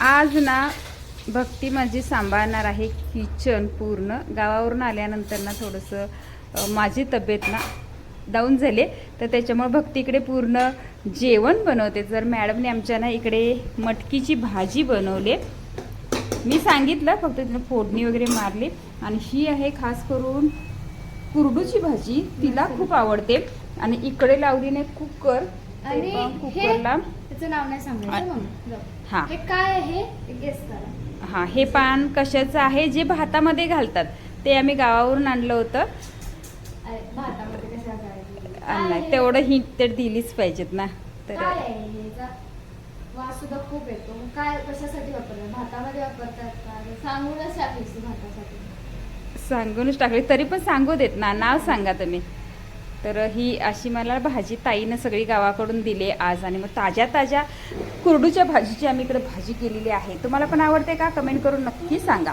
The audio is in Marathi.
आज ना भक्ती माझी सांभाळणार आहे किचन पूर्ण. गावावरून आल्यानंतर ना थोडंसं माझी तब्येत ना डाऊन झाली. तर त्याच्यामुळे भक्ती इकडे पूर्ण जेवण बनवते. जर मॅडमने आमच्या ना इकडे मटकीची भाजी बनवली. मी सांगितलं फक्त तिने फोडणी वगैरे मारली. आणि ही आहे खास करून कुरडूची भाजी. तिला खूप आवडते. आणि इकडे लावली नाही कुकर. आणि कुकरला. त्याचं नाव नाही सांगायचं. हा. हे काय आहे? गेस करा. हा हे पान कशाचं आहे? जे भातामध्ये घालतात. ते आम्ही गावावरून आणलं होतं. आहे? तेवढं ही तर दिलीच पाहिजेत ना. तर काय आहे हे? याचा वास सुद्धा खूप येतो. मग काय कशासाठी वापरतात भातामध्ये वापरतात का? सांगूनच भातासाठी. सांगूनच टाकले. तरी पण सांगू देत ना. नाव सांगा तुम्ही. तर ही अशी मला भाजी ताईनं सगळी गावाकडून दिली आज आणि मग ताज्या ताज्या कुरडूच्या भाजीची आम्ही इकडे भाजी केलेली आहे. तुम्हाला पण आवडते का? कमेंट करून नक्की सांगा.